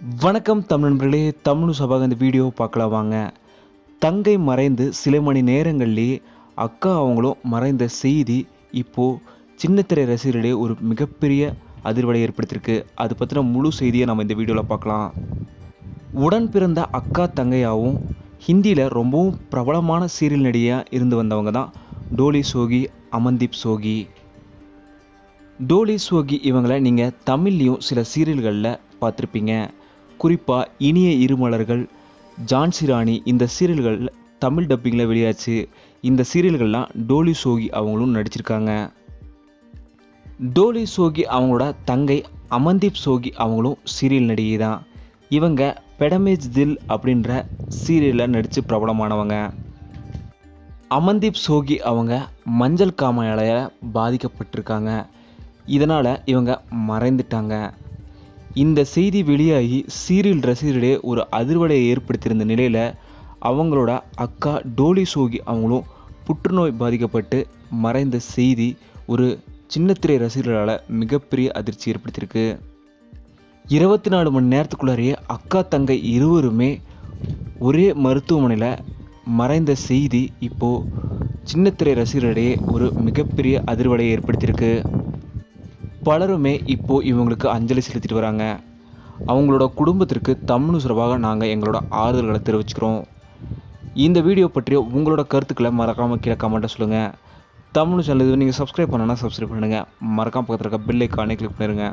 வணக்கம் தமிழ் நண்பர்களே தமிழ் சபாக இந்த வீடியோ பார்க்கலாம் வாங்க. தங்கை மறைந்து சில மணி நேரங்கள்லேயே அக்கா அவங்களும் மறைந்த செய்தி இப்போது சின்னத்திரை ரசிகர்களிடையே ஒரு மிகப்பெரிய அதிர்வலை ஏற்படுத்தியிருக்கு. அது பற்றின முழு செய்தியை நம்ம இந்த வீடியோவில் பார்க்கலாம். உடன் பிறந்த அக்கா தங்கையாவும் ஹிந்தியில் ரொம்பவும் பிரபலமான சீரியல் நடிகையாக இருந்து வந்தவங்க தான் டோலி சோகி அமன்தீப் சோகி. டோலி சோகி இவங்களை நீங்கள் தமிழ்லேயும் சில சீரியல்களில் பார்த்துருப்பீங்க. குறிப்பாக இனிய இருமலர்கள் ஜான்சி ராணி இந்த சீரியல்கள் தமிழ் டப்பிங்கில் வெளியாச்சு. இந்த சீரியல்கள்லாம் டோலி சோகி அவங்களும் நடிச்சிருக்காங்க. டோலி சோகி அவங்களோட தங்கை அமன்தீப் சோகி அவங்களும் சீரியல் நடிகை தான். இவங்க பெடமேஜ் தில் அப்படின்ற சீரியலில் நடித்து பிரபலமானவங்க. அமன்தீப் சோகி அவங்க மஞ்சள் காமாலையால் பாதிக்கப்பட்டிருக்காங்க. இதனால் இவங்க மறைந்துட்டாங்க. இந்த செய்தி வெளியாகி சீரியல் ரசிகர்களிடையே ஒரு அதிர்வலையை ஏற்படுத்தியிருந்த நிலையில் அவங்களோட அக்கா டோலி சோகி அவங்களும் புற்றுநோய் பாதிக்கப்பட்டு மறைந்த செய்தி ஒரு சின்னத்திரை ரசிகர்களால் மிகப்பெரிய அதிர்ச்சி ஏற்படுத்தியிருக்கு. இருபத்தி நாலு மணி நேரத்துக்குள்ளாரையே அக்கா தங்கை இருவருமே ஒரே மருத்துவமனையில் மறைந்த செய்தி இப்போது சின்னத்திரை ரசிகர்களிடையே ஒரு மிகப்பெரிய அதிர்வலையை ஏற்படுத்தியிருக்கு. பலருமே இப்போது இவங்களுக்கு அஞ்சலி செலுத்திட்டு வராங்க. அவங்களோட குடும்பத்திற்கு தமிழ் சார்பாக நாங்கள் எங்களோட ஆறுதல்களை தெரிவிச்சுக்கிறோம். இந்த வீடியோ பற்றிய உங்களோட கருத்துக்களை மறக்காமல் கீழே கமெண்ட்டை சொல்லுங்கள் தமிழ் சேனல் இது நீங்கள் சப்ஸ்கிரைப் பண்ணனா சப்ஸ்கிரைப் பண்ணுங்கள் மறக்காம பக்கத்தில் இருக்க பெல் ஐக்கானே கிளிக் பண்ணிடுங்க